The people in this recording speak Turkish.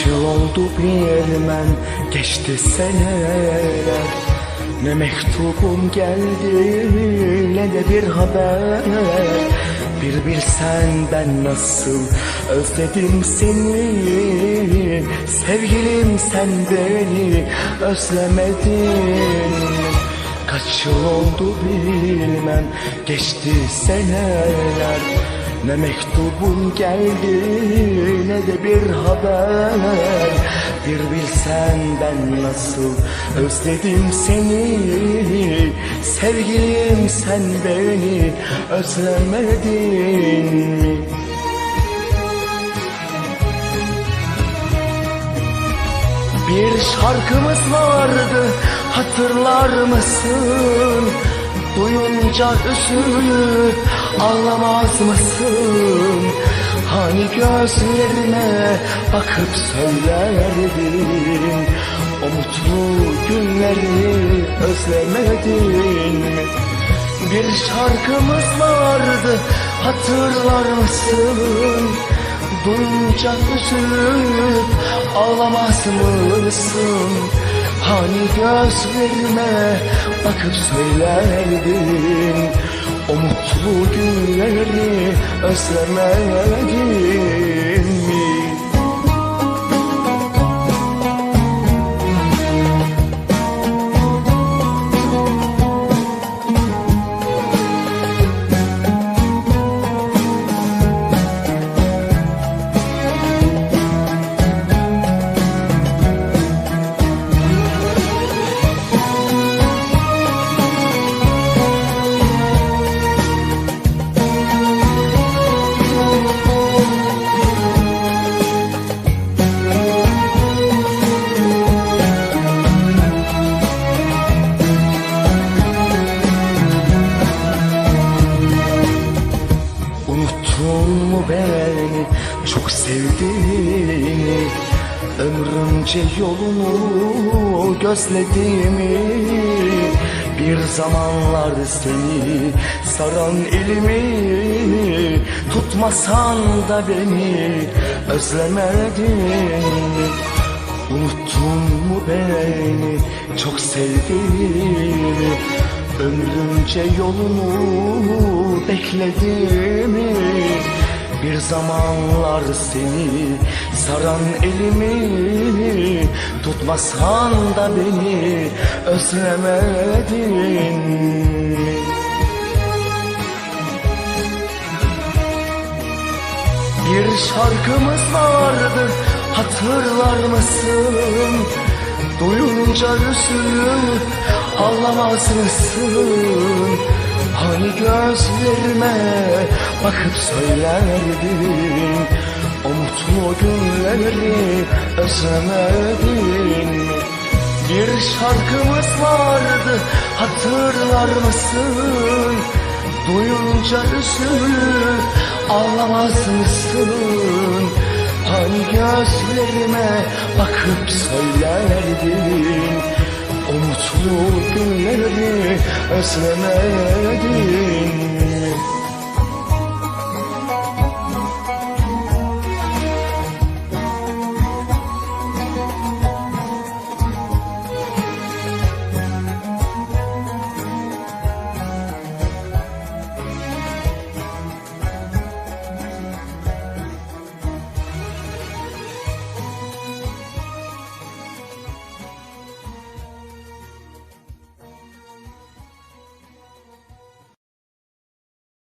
oldu bilmem geçti seneler. Ne mektubum geldi ne de bir haber. Bir bilsen ben nasıl özledim seni. Sevgilim sen beni özlemedin. Kaç yıl oldu bilmem geçti seneler Ne mektubun geldi ne de bir haber Bir bilsen ben nasıl özledim seni Sevgilim sen beni özlemedin mi? Bir şarkımız vardı hatırlar mısın? Duyunca üzülüp ağlamaz mısın? Hani gözlerine bakıp söylerdin O mutlu günleri özlemedin? Bir şarkımız vardı hatırlar mısın? Duyunca üzülüp ağlamaz mısın? Hani gözlerime bakıp söylerdin O mutlu günleri özlemedin Beni. Çok sevdiğini Ömrümce yolunu gözlediğimi Bir zamanlar seni saran elimi Tutmasan da beni özlemedin? Unuttun mu beni? Çok sevdiğimi Ömrümce yolunu beklediğimi Bir zamanlar seni saran elimi Tutmasan da beni özlemedin? Bir şarkımız vardı hatırlar mısın? Duyunca üzülüp ağlamaz mısın? Hani gözlerime bakıp söylerdin O mutlu günleri özlemedin? Bir şarkımız vardı hatırlar mısın? Duyunca üzülüp ağlamaz mısın? Hani gözlerime bakıp söylerdin O mutlu günleri özlemedin